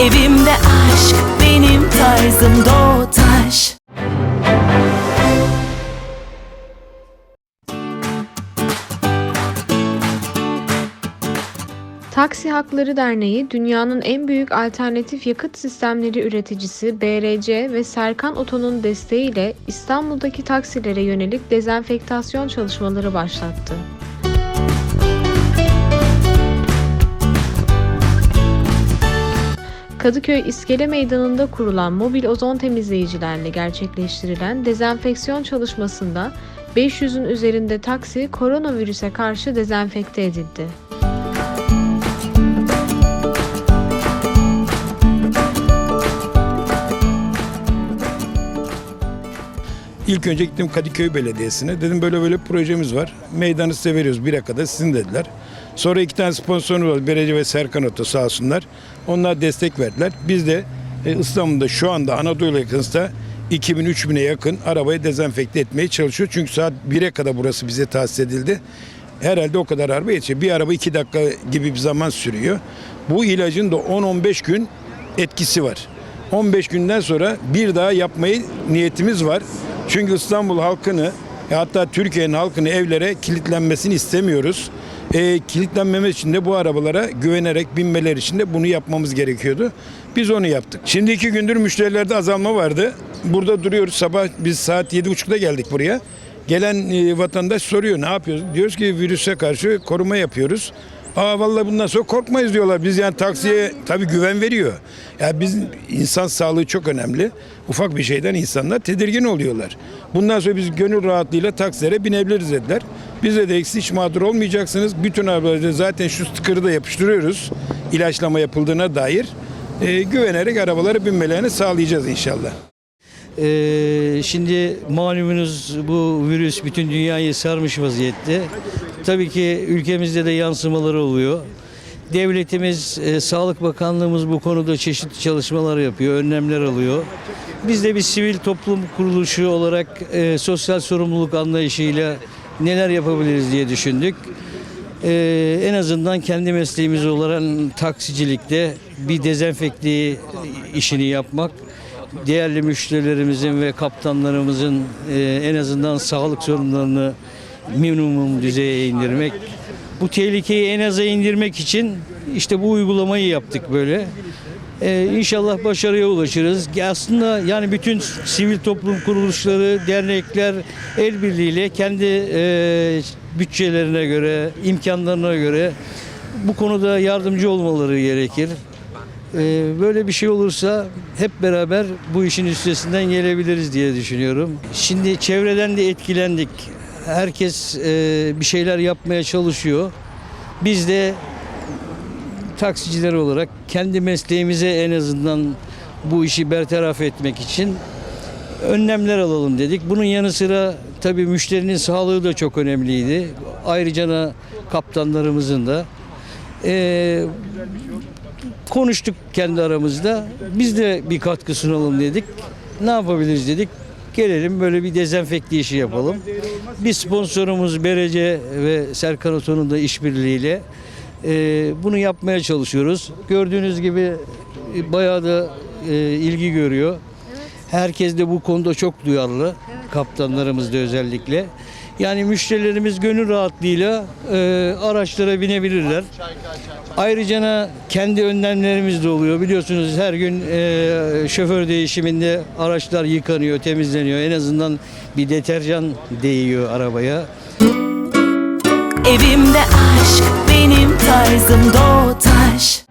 Evimde aşk benim tarzım Doğutaş Taksi Hakları Derneği, dünyanın en büyük alternatif yakıt sistemleri üreticisi BRC ve Serkan Oto'nun desteğiyle İstanbul'daki taksilere yönelik dezenfektasyon çalışmaları başlattı. Kadıköy İskele Meydanı'nda kurulan mobil ozon temizleyicilerle gerçekleştirilen dezenfeksiyon çalışmasında 500'ün üzerinde taksi koronavirüse karşı dezenfekte edildi. İlk önce gittim Kadıköy Belediyesi'ne. Dedim böyle böyle projemiz var. Meydanı size veriyoruz bir kadar sizin dediler. Sonra iki tane sponsorumuz var. Berece ve Serkan Oto sağ olsunlar. Onlar destek verdiler. Biz de e, İstanbul'da şu anda Anadolu yakınızda 2000-3000'e yakın arabayı dezenfekte etmeye çalışıyor. Çünkü saat 1'e kadar burası bize tahsis edildi. Herhalde o kadar araba yetişiyor. Bir araba 2 dakika gibi bir zaman sürüyor. Bu ilacın da 10-15 gün etkisi var. 15 günden sonra bir daha yapmayı niyetimiz var. Çünkü İstanbul halkını e, hatta Türkiye'nin halkını evlere kilitlenmesini istemiyoruz. E, kilitlenmemiz için de bu arabalara güvenerek binmeler için de bunu yapmamız gerekiyordu. Biz onu yaptık. Şimdi iki gündür müşterilerde azalma vardı. Burada duruyoruz sabah biz saat 7.30'da geldik buraya. Gelen e, vatandaş soruyor ne yapıyoruz? Diyoruz ki virüse karşı koruma yapıyoruz. Aa vallahi bundan sonra korkmayız diyorlar. Biz yani taksiye tabii güven veriyor. Ya biz insan sağlığı çok önemli. Ufak bir şeyden insanlar tedirgin oluyorlar. Bundan sonra biz gönül rahatlığıyla taksilere binebiliriz dediler. Bize de eksi hiç mağdur olmayacaksınız. Bütün arabalarda zaten şu sticker'ı da yapıştırıyoruz. İlaçlama yapıldığına dair. Ee, güvenerek arabalara binmelerini sağlayacağız inşallah. Ee, şimdi malumunuz bu virüs bütün dünyayı sarmış vaziyette. Tabii ki ülkemizde de yansımaları oluyor. Devletimiz, e, Sağlık Bakanlığımız bu konuda çeşitli çalışmalar yapıyor, önlemler alıyor. Biz de bir sivil toplum kuruluşu olarak e, sosyal sorumluluk anlayışıyla neler yapabiliriz diye düşündük. Ee, en azından kendi mesleğimiz olan taksicilikte bir dezenfekte işini yapmak, değerli müşterilerimizin ve kaptanlarımızın e, en azından sağlık sorunlarını minimum düzeye indirmek, bu tehlikeyi en aza indirmek için işte bu uygulamayı yaptık böyle. Ee, inşallah başarıya ulaşırız. Aslında yani bütün sivil toplum kuruluşları, dernekler el birliğiyle kendi e, bütçelerine göre, imkanlarına göre bu konuda yardımcı olmaları gerekir. Ee, böyle bir şey olursa hep beraber bu işin üstesinden gelebiliriz diye düşünüyorum. Şimdi çevreden de etkilendik. Herkes e, bir şeyler yapmaya çalışıyor. Biz de taksiciler olarak kendi mesleğimize en azından bu işi bertaraf etmek için önlemler alalım dedik. Bunun yanı sıra tabii müşterinin sağlığı da çok önemliydi. Ayrıca da kaptanlarımızın da. Ee, konuştuk kendi aramızda. Biz de bir katkı sunalım dedik. Ne yapabiliriz dedik. Gelelim böyle bir dezenfekte işi yapalım. Bir sponsorumuz Berece ve Serkan Oto'nun da işbirliğiyle e, bunu yapmaya çalışıyoruz. Gördüğünüz gibi e, bayağı da e, ilgi görüyor. Herkes de bu konuda çok duyarlı. Kaptanlarımız da özellikle. Yani müşterilerimiz gönül rahatlığıyla e, araçlara binebilirler. Ayrıca kendi önlemlerimiz de oluyor. Biliyorsunuz her gün e, şoför değişiminde araçlar yıkanıyor, temizleniyor. En azından bir deterjan değiyor arabaya. Evimde aşk benim tarzım Doğutaş